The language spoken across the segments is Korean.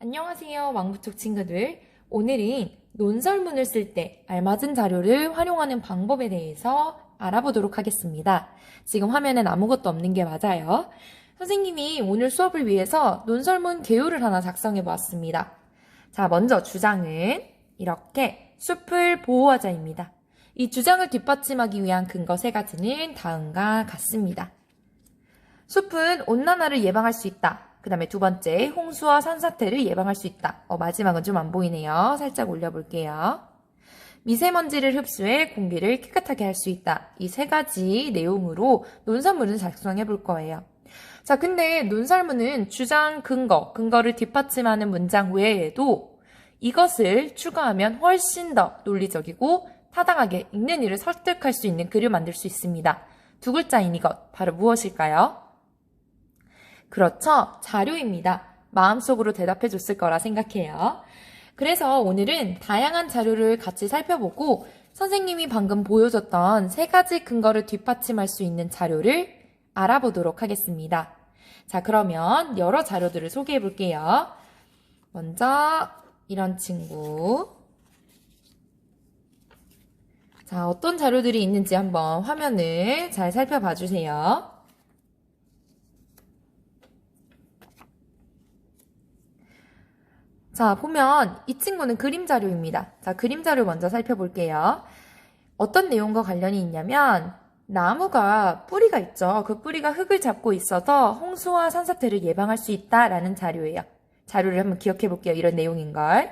안녕하세요, 왕부족 친구들. 오늘은 논설문을 쓸 때 알맞은 자료를 활용하는 방법에 대해서 알아보도록 하겠습니다. 지금 화면엔 아무것도 없는 게 맞아요. 선생님이 오늘 수업을 위해서 논설문 개요를 하나 작성해 보았습니다. 자, 먼저 주장은 이렇게 숲을 보호하자입니다. 이 주장을 뒷받침하기 위한 근거 세 가지는 다음과 같습니다. 숲은 온난화를 예방할 수 있다. 그 다음에 두 번째, 홍수와 산사태를 예방할 수 있다. 어, 마지막은 좀 안 보이네요. 살짝 올려볼게요. 미세먼지를 흡수해 공기를 깨끗하게 할 수 있다. 이 세 가지 내용으로 논설문을 작성해 볼 거예요. 자, 근데 논설문은 주장, 근거, 근거를 뒷받침하는 문장 외에도 이것을 추가하면 훨씬 더 논리적이고 타당하게 읽는 이를 설득할 수 있는 글을 만들 수 있습니다. 두 글자인 이것, 바로 무엇일까요? 그렇죠. 자료입니다. 마음속으로 대답해 줬을 거라 생각해요. 그래서 오늘은 다양한 자료를 같이 살펴보고 선생님이 방금 보여줬던 세 가지 근거를 뒷받침할 수 있는 자료를 알아보도록 하겠습니다. 자, 그러면 여러 자료들을 소개해 볼게요. 먼저 이런 친구. 자, 어떤 자료들이 있는지 한번 화면을 잘 살펴봐 주세요. 자, 보면 이 친구는 그림 자료입니다. 자, 그림 자료 먼저 살펴볼게요. 어떤 내용과 관련이 있냐면 나무가 뿌리가 있죠. 그 뿌리가 흙을 잡고 있어서 홍수와 산사태를 예방할 수 있다라는 자료예요. 자료를 한번 기억해 볼게요. 이런 내용인 걸.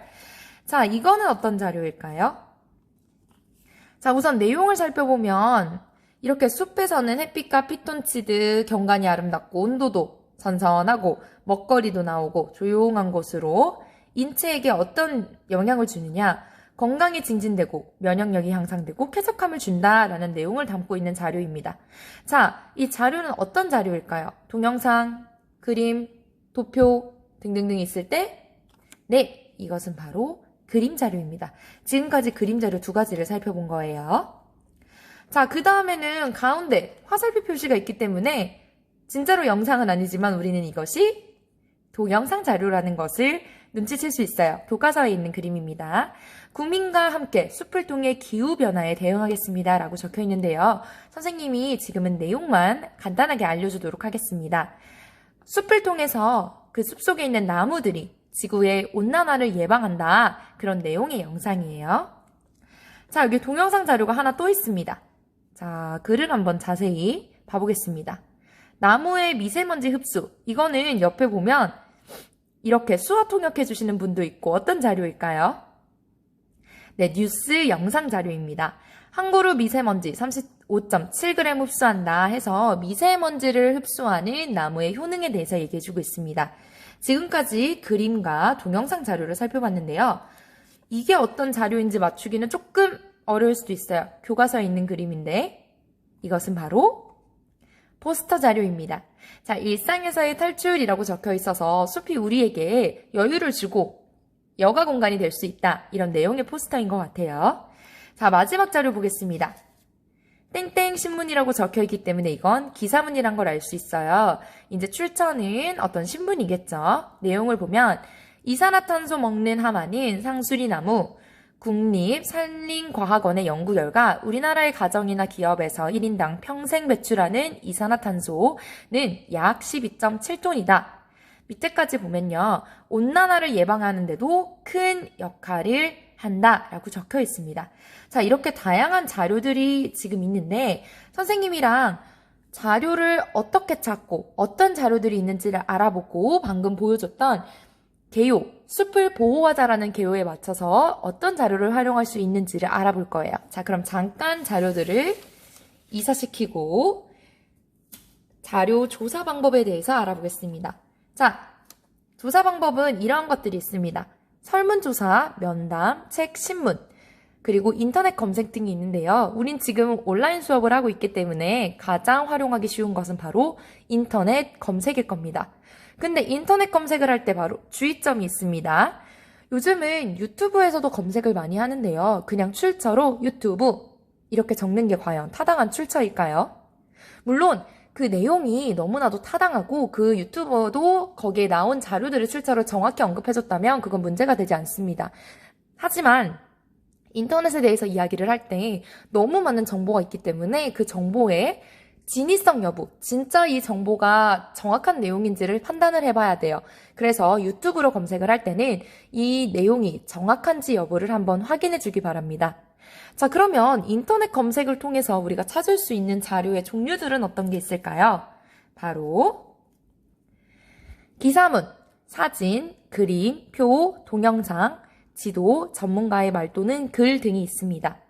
자, 이거는 어떤 자료일까요? 자, 우선 내용을 살펴보면 이렇게 숲에서는 햇빛과 피톤치드 경관이 아름답고 온도도 선선하고 먹거리도 나오고 조용한 곳으로 인체에게 어떤 영향을 주느냐 건강이 증진되고 면역력이 향상되고 쾌적함을 준다라는 내용을 담고 있는 자료입니다. 자, 이 자료는 어떤 자료일까요? 동영상, 그림, 도표 등등등 있을 때 네, 이것은 바로 그림 자료입니다. 지금까지 그림 자료 두 가지를 살펴본 거예요. 자, 그 다음에는 가운데 화살표 표시가 있기 때문에 진짜로 영상은 아니지만 우리는 이것이 동영상 자료라는 것을 눈치챌 수 있어요. 교과서에 있는 그림입니다. 국민과 함께 숲을 통해 기후변화에 대응하겠습니다. 라고 적혀 있는데요. 선생님이 지금은 내용만 간단하게 알려주도록 하겠습니다. 숲을 통해서 그 숲 속에 있는 나무들이 지구의 온난화를 예방한다. 그런 내용의 영상이에요. 자, 여기 동영상 자료가 하나 또 있습니다. 자, 글을 한번 자세히 봐보겠습니다. 나무의 미세먼지 흡수. 이거는 옆에 보면 이렇게 수화 통역해 주시는 분도 있고 어떤 자료일까요? 네, 뉴스 영상 자료입니다. 한 그루 미세먼지 35.7g 흡수한다 해서 미세먼지를 흡수하는 나무의 효능에 대해서 얘기해 주고 있습니다. 지금까지 그림과 동영상 자료를 살펴봤는데요. 이게 어떤 자료인지 맞추기는 조금 어려울 수도 있어요. 교과서에 있는 그림인데 이것은 바로 포스터 자료입니다. 자, 일상에서의 탈출이라고 적혀 있어서 숲이 우리에게 여유를 주고 여가 공간이 될 수 있다. 이런 내용의 포스터인 것 같아요. 자, 마지막 자료 보겠습니다. 땡땡 신문이라고 적혀 있기 때문에 이건 기사문이란 걸 알 수 있어요. 이제 출처는 어떤 신문이겠죠. 내용을 보면 이산화탄소 먹는 하마는 상수리나무, 국립산림과학원의 연구 결과 우리나라의 가정이나 기업에서 1인당 평생 배출하는 이산화탄소는 약 12.7톤이다. 밑에까지 보면요. 온난화를 예방하는데도 큰 역할을 한다라고 적혀 있습니다. 자, 이렇게 다양한 자료들이 지금 있는데 선생님이랑 자료를 어떻게 찾고 어떤 자료들이 있는지를 알아보고 방금 보여줬던 개요, 숲을 보호하자라는 개요에 맞춰서 어떤 자료를 활용할 수 있는지를 알아볼 거예요. 자, 그럼 잠깐 자료들을 이사시키고 자료 조사 방법에 대해서 알아보겠습니다. 자, 조사 방법은 이러한 것들이 있습니다. 설문조사, 면담, 책, 신문, 그리고 인터넷 검색 등이 있는데요. 우린 지금 온라인 수업을 하고 있기 때문에 가장 활용하기 쉬운 것은 바로 인터넷 검색일 겁니다. 근데 인터넷 검색을 할 때 바로 주의점이 있습니다. 요즘은 유튜브에서도 검색을 많이 하는데요. 그냥 출처로 유튜브 이렇게 적는 게 과연 타당한 출처일까요? 물론 그 내용이 너무나도 타당하고 그 유튜버도 거기에 나온 자료들을 출처로 정확히 언급해줬다면 그건 문제가 되지 않습니다. 하지만 인터넷에 대해서 이야기를 할 때 너무 많은 정보가 있기 때문에 그 정보의 진위성 여부, 진짜 이 정보가 정확한 내용인지를 판단을 해봐야 돼요. 그래서 유튜브로 검색을 할 때는 이 내용이 정확한지 여부를 한번 확인해 주기 바랍니다. 자, 그러면 인터넷 검색을 통해서 우리가 찾을 수 있는 자료의 종류들은 어떤 게 있을까요? 바로 기사문, 사진, 그림, 표, 동영상, 지도, 전문가의 말 또는 글 등이 있습니다.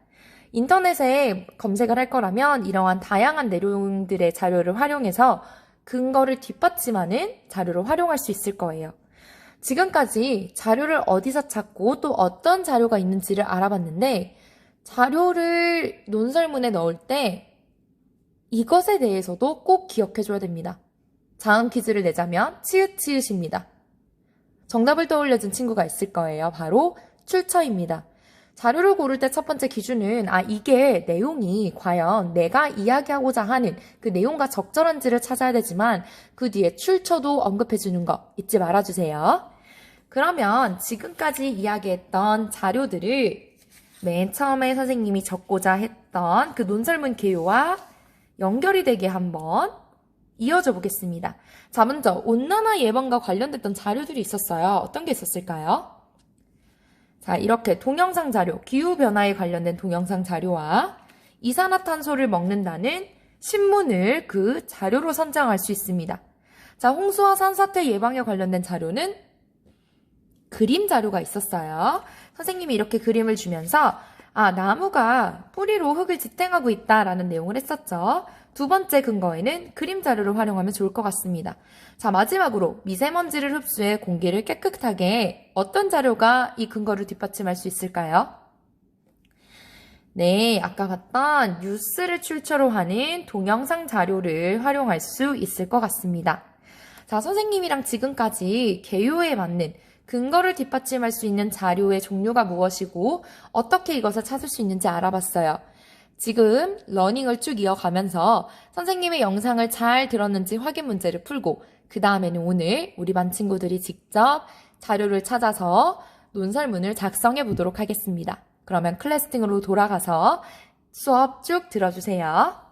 인터넷에 검색을 할 거라면 이러한 다양한 내용들의 자료를 활용해서 근거를 뒷받침하는 자료를 활용할 수 있을 거예요. 지금까지 자료를 어디서 찾고 또 어떤 자료가 있는지를 알아봤는데 자료를 논설문에 넣을 때 이것에 대해서도 꼭 기억해 줘야 됩니다. 자음 퀴즈를 내자면 치읓치읓입니다. 정답을 떠올려준 친구가 있을 거예요. 바로 출처입니다. 자료를 고를 때 첫 번째 기준은 아 이게 내용이 과연 내가 이야기하고자 하는 그 내용과 적절한지를 찾아야 되지만 그 뒤에 출처도 언급해 주는 거 잊지 말아 주세요. 그러면 지금까지 이야기했던 자료들을 맨 처음에 선생님이 적고자 했던 그 논설문 개요와 연결이 되게 한번 이어져 보겠습니다. 자, 먼저 온난화 예방과 관련됐던 자료들이 있었어요. 어떤 게 있었을까요? 자, 이렇게 동영상 자료, 기후변화에 관련된 동영상 자료와 이산화탄소를 먹는다는 신문을 그 자료로 선정할 수 있습니다. 자, 홍수와 산사태 예방에 관련된 자료는 그림 자료가 있었어요. 선생님이 이렇게 그림을 주면서 아, 나무가 뿌리로 흙을 지탱하고 있다라는 내용을 했었죠. 두 번째 근거에는 그림 자료를 활용하면 좋을 것 같습니다. 자, 마지막으로 미세먼지를 흡수해 공기를 깨끗하게 어떤 자료가 이 근거를 뒷받침할 수 있을까요? 네, 아까 봤던 뉴스를 출처로 하는 동영상 자료를 활용할 수 있을 것 같습니다. 자, 선생님이랑 지금까지 개요에 맞는 근거를 뒷받침할 수 있는 자료의 종류가 무엇이고 어떻게 이것을 찾을 수 있는지 알아봤어요. 지금 러닝을 쭉 이어가면서 선생님의 영상을 잘 들었는지 확인 문제를 풀고 그 다음에는 오늘 우리 반 친구들이 직접 자료를 찾아서 논설문을 작성해 보도록 하겠습니다. 그러면 클래스팅으로 돌아가서 수업 쭉 들어주세요.